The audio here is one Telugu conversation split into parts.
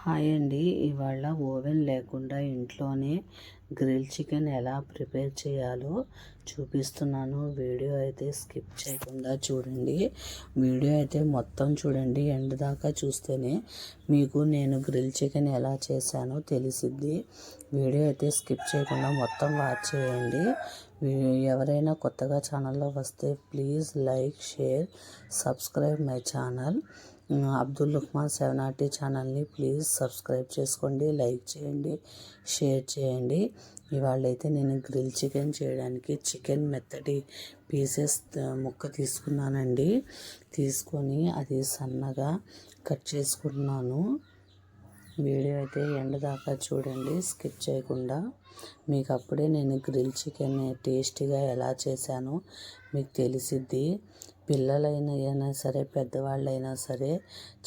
హాయ్ అండి. ఇవాళ ఓవెన్ లేకుండా ఇంట్లోనే గ్రిల్ చికెన్ ఎలా ప్రిపేర్ చేయాలో చూపిస్తున్నాను. వీడియో అయితే స్కిప్ చేయకుండా చూడండి. వీడియో అయితే మొత్తం చూడండి. ఎండ్ దాకా చూస్తేనే మీకు నేను గ్రిల్ చికెన్ ఎలా చేశానో తెలిసిద్ది. వీడియో అయితే స్కిప్ చేయకుండా మొత్తం వాచ్ చేయండి. ఎవరైనా కొత్తగా ఛానల్లో వస్తే please like share subscribe my channel. Abdul Lukman seven RT ఛానల్ని ప్లీజ్ సబ్స్క్రైబ్ చేసుకోండి లైక్ చేయండి షేర్ చేయండి. ఇవాళ అయితే నేను గ్రిల్ చికెన్ చేయడానికి చికెన్ మెత్తటి పీసెస్ ముక్క తీసుకున్నానండి. తీసుకొని అది సన్నగా కట్ చేసుకుంటున్నాను వీడియో అయితే ఎండ దాకా చూడండి స్కిప్ చేయకుండా. మీకు అప్పుడే నేను గ్రిల్ చికెన్ టేస్టీగా ఎలా చేశానో మీకు తెలిసిద్ది. పిల్లలైనా అయినా సరే పెద్దవాళ్ళైనా సరే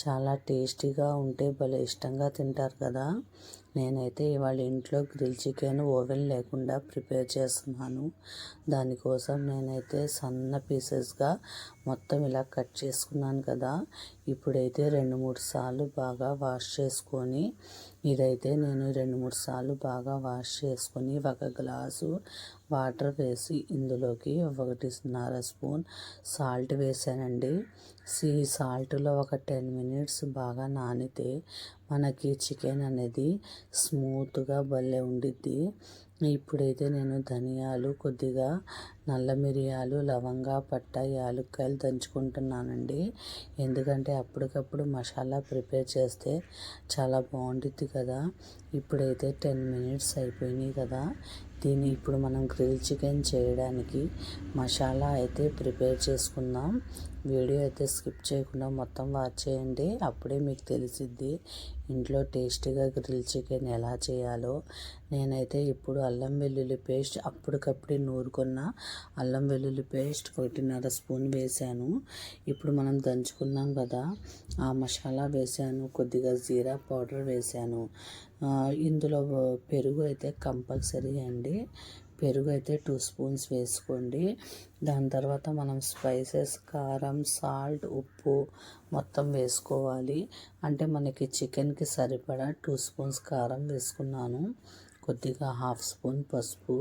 చాలా టేస్టీగా ఉంటే భలే ఇష్టంగా తింటారు కదా. నేనైతే ఇవాళ ఇంట్లో గ్రిల్ చికెన్ ఓవెన్ లేకుండా ప్రిపేర్ చేస్తున్నాను. దానికోసం నేనైతే సన్న పీసెస్గా మొత్తం ఇలా కట్ చేసుకున్నాను కదా. ఇప్పుడైతే రెండు మూడు సార్లు బాగా వాష్ చేసుకొని ఇదైతే నేను రెండు మూడు సార్లు బాగా వాష్ చేసుకొని ఒక గ్లాసు వాటర్ వేసి ఇందులోకి ఒకటిన్నర స్పూన్ సాల్ట్ వేసానండి. ఈ సాల్ట్లో ఒక టెన్ మినిట్స్ బాగా నానితే మనకి చికెన్ అనేది స్మూత్గా భలే ఉండిద్ది. ఇప్పుడైతే నేను ధనియాలు కొద్దిగా నల్ల మిరియాలు లవంగా పట్ట యాలుక్కాయలు దంచుకుంటున్నానండి. ఎందుకంటే అప్పటికప్పుడు మసాలా ప్రిపేర్ చేస్తే చాలా బాగుంటుంది కదా. ఇప్పుడైతే టెన్ మినిట్స్ అయిపోయినాయి కదా. దీన్ని ఇప్పుడు మనం గ్రిల్ చికెన్ చేయడానికి మసాలా అయితే ప్రిపేర్ చేసుకుందాం. వీడియో అయితే స్కిప్ చేయకుండా మొత్తం వాచ్ చేయండి. అప్పుడే మీకు తెలిసిద్ది ఇంట్లో టేస్టీగా గ్రిల్ చికెన్ ఎలా చేయాలో నేనైతే ఇప్పుడు అల్లం వెల్లుల్లి పేస్ట్ అప్పటికప్పుడే నూరుకున్న అల్లం వెల్లుల్లి పేస్ట్ ఒకటిన్నర స్పూన్ వేసాను ఇప్పుడు మనం దంచుకున్నాం కదా ఆ మసాలా వేసాను కొద్దిగా జీరా పౌడర్ వేసాను ఇందులో పెరుగు అయితే కంపల్సరీ అండి. పెరుగు అయితే టూ స్పూన్స్ వేసుకోండి. దాని తర్వాత మనం స్పైసెస్ కారం సాల్ట్ ఉప్పు మొత్తం వేసుకోవాలి. అంటే మనకి చికెన్కి సరిపడా టూ స్పూన్స్ కారం వేసుకున్నాను. కొద్దిగా హాఫ్ స్పూన్ పసుపు.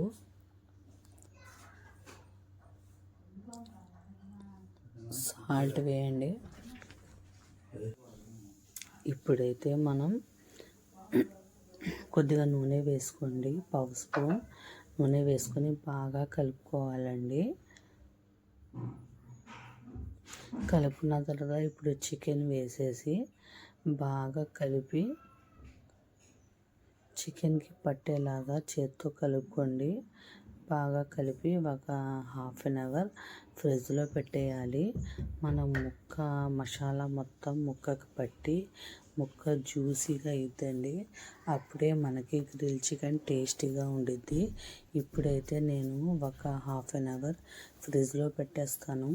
సాల్ట్ వేయండి. ఇప్పుడైతే మనం కొద్దిగా నూనె వేసుకోండి. పావు స్పూన్. నూనె వేసుకొని బాగా కలుపుకోవాలండి. కలుపుకున్న తర్వాత ఇప్పుడు చికెన్ వేసేసి బాగా కలిపి చికెన్కి పట్టేలాగా చేత్తో కలుపుకోండి. బాగా కలిపి ఒక హాఫ్ అన్ అవర్ ఫ్రిడ్జ్లో పెట్టేయాలి. మనం ముక్క మసాలా మొత్తం ముక్కకు పట్టి ముక్క జ్యూసీగా అవుతుంది అప్పుడే మనకి గ్రిల్ చికెన్ టేస్టీగా ఉండిద్ది. ఇప్పుడైతే నేను ఒక హాఫ్ అన్ అవర్ ఫ్రిడ్జ్లో పెట్టేస్తాను.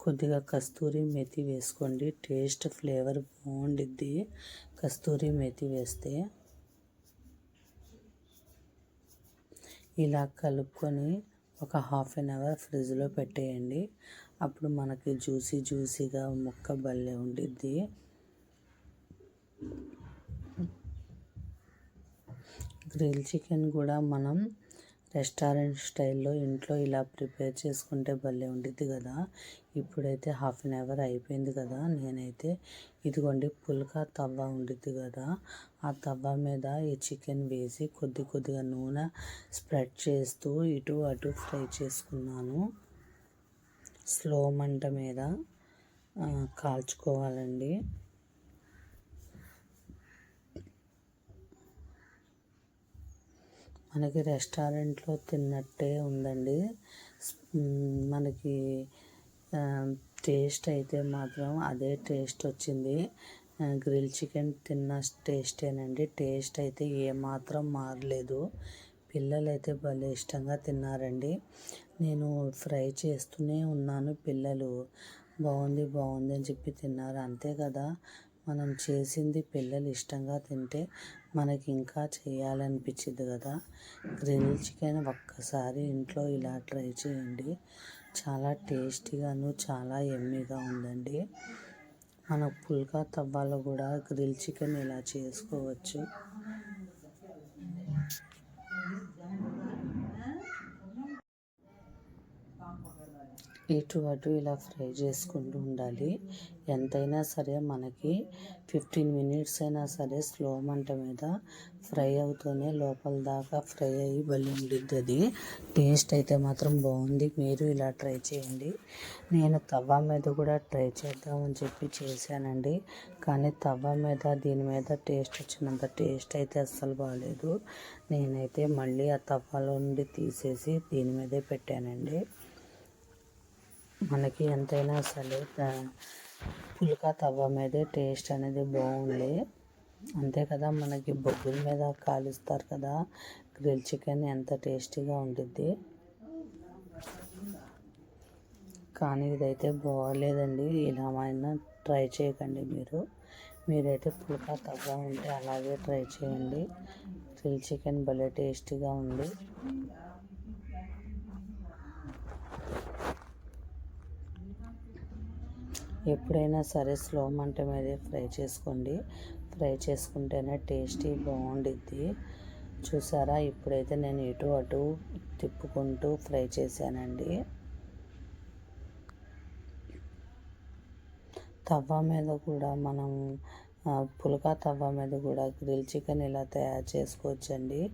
కొద్దిగా కస్తూరి మెతి వేసుకోండి. టేస్ట్ ఫ్లేవర్ బాగుండిద్ది కస్తూరి మెతి వేస్తే. ఇలా కలుపుకొని ఒక హాఫ్ అన్ అవర్ ఫ్రిడ్జ్లో పెట్టేయండి. అప్పుడు మనకి జ్యూసీ జ్యూసీగా ముక్క భలే ఉండిద్ది. గ్రిల్ చికెన్ కూడా మనం రెస్టారెంట్ స్టైల్లో ఇంట్లో ఇలా ప్రిపేర్ చేసుకుంటే భలే ఉండిద్ది కదా. ఇప్పుడైతే హాఫ్ అన్ అవర్ అయిపోయింది కదా. నేనైతే ఇదిగోండి పుల్కా తవ్వ ఉండిద్ది కదా. ఆ తవ్వ మీద ఈ చికెన్ వేసి కొద్ది కొద్దిగా నూనె స్ప్రెడ్ చేస్తూ ఇటు అటు ఫ్రై చేసుకున్నాను. స్లో మంట మీద కాల్చుకోవాలండి. మనకి రెస్టారెంట్లో తిన్నట్టే ఉందండి. మనకి టేస్ట్ అయితే మాత్రం అదే టేస్ట్ వచ్చింది. గ్రిల్ చికెన్ తిన్న టేస్టేనండి. టేస్ట్ అయితే ఏమాత్రం మారలేదు. పిల్లలు అయితే భలే ఇష్టంగా తిన్నారండి. నేను ఫ్రై చేస్తూనే ఉన్నాను పిల్లలు. బాగుంది బాగుంది అని చెప్పి తిన్నారు. అంతే కదా. మనం చేసింది పిల్లలు ఇష్టంగా తింటే మనకి ఇంకా చేయాలనిపించింది కదా. గ్రిల్ చికెన్ ఒక్కసారి ఇంట్లో ఇలా ట్రై చేయండి. చాలా టేస్టీగాను చాలా ఎమ్మీగా ఉందండి. మన పుల్కా తవ్వాలో కూడా గ్రిల్ చికెన్ ఇలా చేసుకోవచ్చు. ఇటు అటు ఇలా ఫ్రై చేసుకుంటూ ఉండాలి. ఎంతైనా సరే మనకి ఫిఫ్టీన్ మినిట్స్ అయినా సరే స్లో మంట మీద ఫ్రై అవుతూనే లోపల దాకా ఫ్రై అయ్యి బలి ఉండిద్ది అది. టేస్ట్ అయితే మాత్రం బాగుంది. మీరు ఇలా ట్రై చేయండి. నేను తవ్వ మీద కూడా ట్రై చేద్దామని చెప్పి చేశానండి. కానీ తవ్వ మీద దీని మీద టేస్ట్ వచ్చినంత టేస్ట్ అయితే అస్సలు బాగాలేదు నేనైతే మళ్ళీ ఆ తవ్వలో నుండి తీసేసి దీని మీదే పెట్టానండి. మనకి ఎంతైనా సరే పుల్కా తవ్వ మీదే టేస్ట్ అనేది బాగుంది అంతే కదా మనకి బొగ్గుల మీద కాలుస్తారు కదా గ్రిల్ చికెన్ ఎంత టేస్టీగా ఉంటుంది కానీ ఇదైతే బాగోలేదండి ఇలా అయినా ట్రై చేయకండి మీరు. మీరైతే పుల్కా తవ్వ ఉంటే అలాగే ట్రై చేయండి. గ్రిల్ చికెన్ భలే టేస్టీగా ఉంది. ఎప్పుడైనా సరే స్లో మంట మీద ఫ్రై చేసుకోండి. ఫ్రై చేసుకుంటేనే టేస్టీ బాగుండిద్ది. చూసారా? ఇప్పుడైతే నేను ఇటు అటు తిప్పుకుంటూ ఫ్రై చేశానండి. తవ్వ మీద కూడా మనం పులకా తవ్వ మీద కూడా గ్రిల్ చికెన్ ఇలా తయారు చేసుకోవచ్చండి.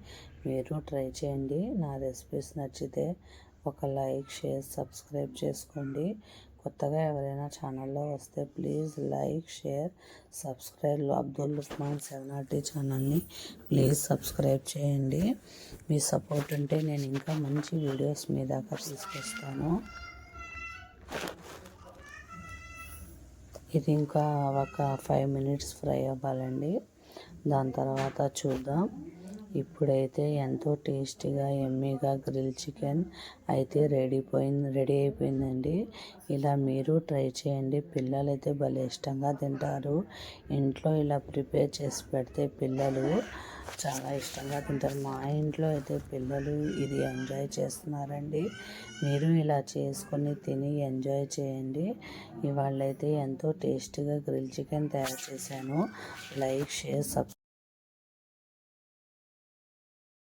మీరు ట్రై చేయండి. నా రెసిపీస్ నచ్చితే ఒక లైక్ షేర్ సబ్స్క్రైబ్ చేసుకోండి. కొత్తగా ఎవరైనా ఛానల్లో వస్తే please like share subscribe. Abdul Lukman seven RT ఛానల్ని ప్లీజ్ సబ్స్క్రైబ్ చేయండి. మీ సపోర్ట్ ఉంటే నేను ఇంకా మంచి వీడియోస్ మీ దాకా తీసుకొస్తాను. ఇది ఇంకా ఒక ఫైవ్ మినిట్స్ ఫ్రై అవ్వాలండి. దాని తర్వాత చూద్దాం. ఇప్పుడైతే ఎంతో టేస్టీగా ఎమ్మీగా గ్రిల్ చికెన్ అయితే రెడీ పోయింది రెడీ అయిపోయిందండి. ఇలా మీరు ట్రై చేయండి. పిల్లలు అయితే భలే ఇష్టంగా తింటారు. ఇంట్లో ఇలా ప్రిపేర్ చేసి పెడితే పిల్లలు చాలా ఇష్టంగా తింటారు. మా ఇంట్లో అయితే పిల్లలు ఇది ఎంజాయ్ చేస్తున్నారండి. మీరు ఇలా చేసుకొని తిని ఎంజాయ్ చేయండి. ఇవాళ ఎంతో టేస్టీగా గ్రిల్ చికెన్ తయారు చేశాను. Like share subscribe